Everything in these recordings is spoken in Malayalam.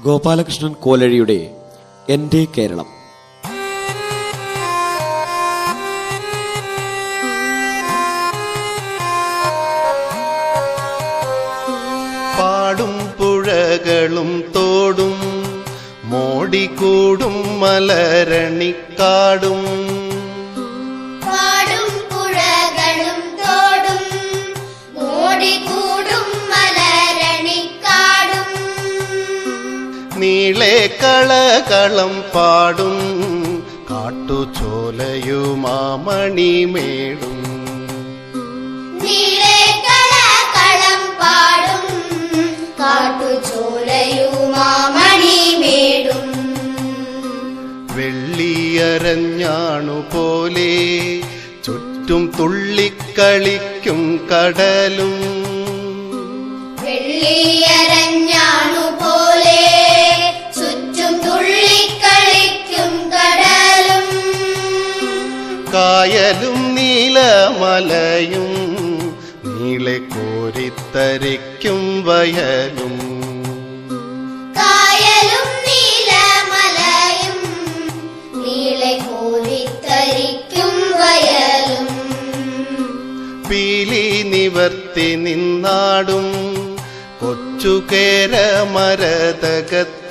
ഗോപാലകൃഷ്ണൻ കോലഴിയുടെ എന്റെ കേരളം. പാടും പുഴകളും തോടും മോടിക്കൂടും മലരണിക്കാടും. കളകളം പാടും. കാട്ടുചോലയുമാമണിമേടും വെള്ളിയരഞ്ഞാണു പോലെ ചുറ്റും തുള്ളിക്കളിക്കും കടലും. വെള്ളിയരഞ്ഞാണു കായലും നീലമലയും നീളെ കോരിത്തരിക്കും വയലും. കായലും നീലമലയും നീളെ കോരിത്തരിക്കും വയലും. പീലി നിവർത്തി നിന്നാടും കൊച്ചുകേര മരതകത്തോപ്പും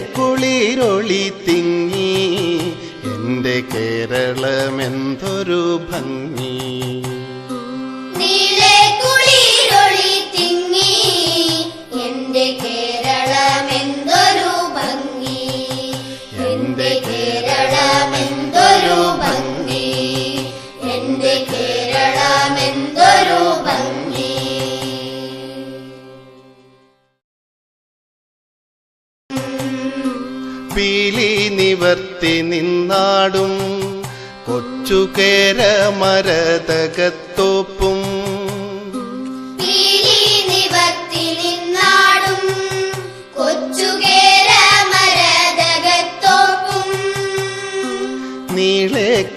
കുളിരൊളി തിങ്ങി. എന്റെ കേരളമെന്തൊരു ഭംഗി. പീലി നിവർത്തി നിന്നാടും. കൊച്ചുകേര മരതകത്തോപ്പും.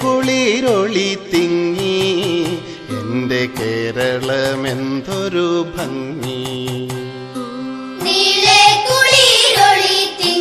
കുളിരൊളി തിങ്ങി. എന്റെ കേരളമെന്തൊരു ഭംഗി. കുളിരൊളി തിങ്ങി.